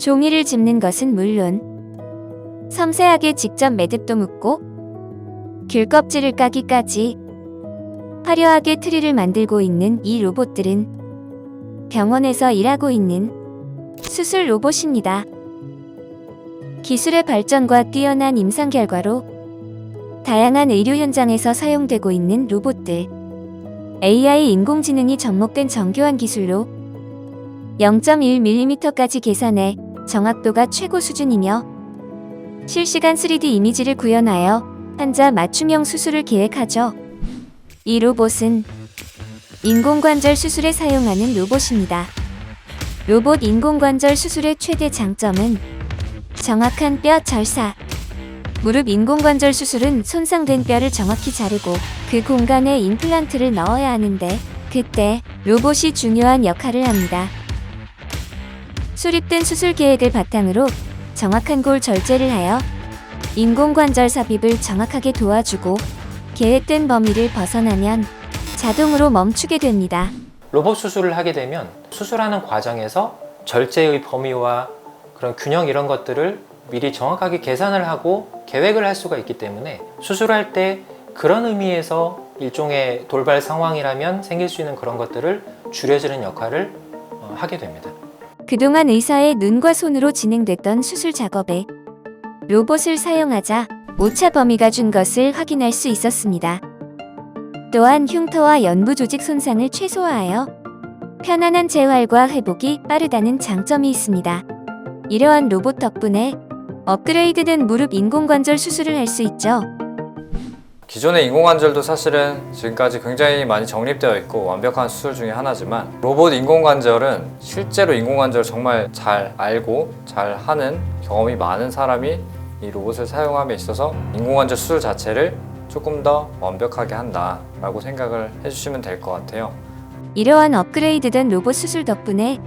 종이를 짚는 것은 물론 섬세하게 직접 매듭도 묶고 귤 껍질을 까기까지 화려하게 트리를 만들고 있는 이 로봇들은 병원에서 일하고 있는 수술 로봇입니다. 기술의 발전과 뛰어난 임상 결과로 다양한 의료 현장에서 사용되고 있는 로봇들. AI 인공지능이 접목된 정교한 기술로 0.1mm까지 계산해 정확도가 최고 수준이며 실시간 3D 이미지를 구현하여 환자 맞춤형 수술을 계획하죠. 이 로봇은 인공관절 수술에 사용하는 로봇입니다. 로봇 인공관절 수술의 최대 장점은 정확한 뼈 절사. 무릎 인공관절 수술은 손상된 뼈를 정확히 자르고 그 공간에 임플란트를 넣어야 하는데 그때 로봇이 중요한 역할을 합니다. 수립된 수술 계획을 바탕으로 정확한 골 절제를 하여 인공관절 삽입을 정확하게 도와주고 계획된 범위를 벗어나면 자동으로 멈추게 됩니다. 로봇 수술을 하게 되면 수술하는 과정에서 절제의 범위와 그런 균형 이런 것들을 미리 정확하게 계산을 하고 계획을 할 수가 있기 때문에 수술할 때 그런 의미에서 일종의 돌발 상황이라면 생길 수 있는 그런 것들을 줄여주는 역할을 어, 하게 됩니다. 그동안 의사의 눈과 손으로 진행됐던 수술 작업에 로봇을 사용하자 오차 범위가 준 것을 확인할 수 있었습니다. 또한 흉터와 연부 조직 손상을 최소화하여 편안한 재활과 회복이 빠르다는 장점이 있습니다. 이러한 로봇 덕분에 업그레이드된 무릎 인공관절 수술을 할 수 있죠. 기존의 인공관절도 사실은 지금까지 굉장히 많이 정립되어 있고 완벽한 수술 중에 하나지만 로봇 인공관절은 실제로 인공관절을 정말 잘 알고 잘 하는 경험이 많은 사람이 이 로봇을 사용함에 있어서 인공관절 수술 자체를 조금 더 완벽하게 한다라고 생각을 해주시면 될 것 같아요. 이러한 업그레이드된 로봇 수술 덕분에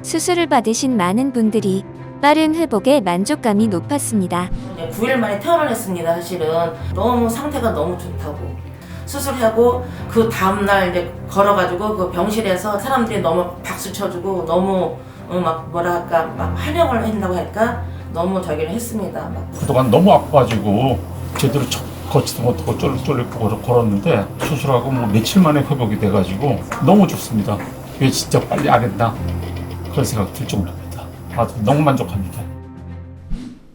수술을 받으신 많은 분들이 빠른 회복에 만족감이 높았습니다. 이제 9일 만에 퇴원했습니다. 사실은 너무 상태가 너무 좋다고 수술하고 그 다음 날 이제 걸어가지고 그 병실에서 사람들이 너무 박수 쳐주고 너무 어, 막 뭐랄까 막 환영을 한다고 할까 너무 저기를 했습니다. 막 그동안 너무 아파가지고 제대로 쳐- 걷지도 못하고 쫄쫄 걸어- 걸었는데 수술하고 뭐 며칠 만에 회복이 돼가지고 너무 좋습니다. 이게 진짜 빨리 안 했나 그런 생각 들 정도입니다. 아주 너무 만족합니다.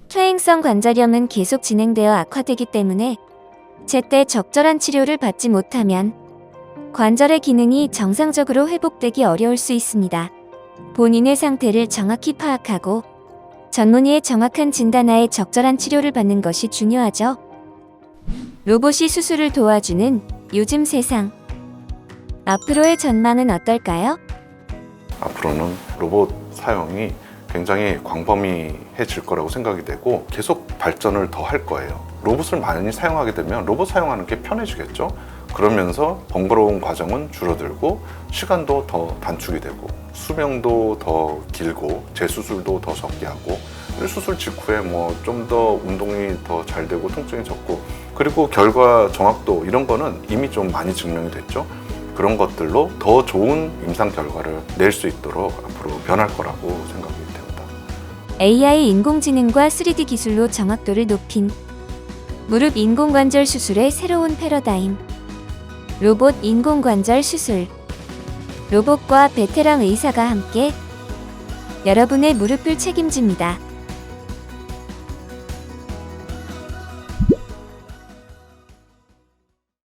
퇴행성 관절염은 계속 진행되어 악화되기 때문에 제때 적절한 치료를 받지 못하면 관절의 기능이 정상적으로 회복되기 어려울 수 있습니다. 본인의 상태를 정확히 파악하고 전문의의 정확한 진단하에 적절한 치료를 받는 것이 중요하죠. 로봇이 수술을 도와주는 요즘 세상. 앞으로의 전망은 어떨까요? 앞으로는 로봇 사용이 굉장히 광범위해질 거라고 생각이 되고 계속 발전을 더 할 거예요. 로봇을 많이 사용하게 되면 로봇 사용하는 게 편해지겠죠. 그러면서 번거로운 과정은 줄어들고 시간도 더 단축이 되고 수명도 더 길고 재수술도 더 적게 하고 수술 직후에 뭐 좀 더 운동이 더 잘 되고 통증이 적고 그리고 결과 정확도 이런 거는 이미 좀 많이 증명이 됐죠. 그런 것들로 더 좋은 임상 결과를 낼 수 있도록 앞으로 변할 거라고 생각이 됩니다. AI 인공지능과 3D 기술로 정확도를 높인 무릎 인공관절 수술의 새로운 패러다임. 로봇 인공관절 수술. 로봇과 베테랑 의사가 함께 여러분의 무릎을 책임집니다.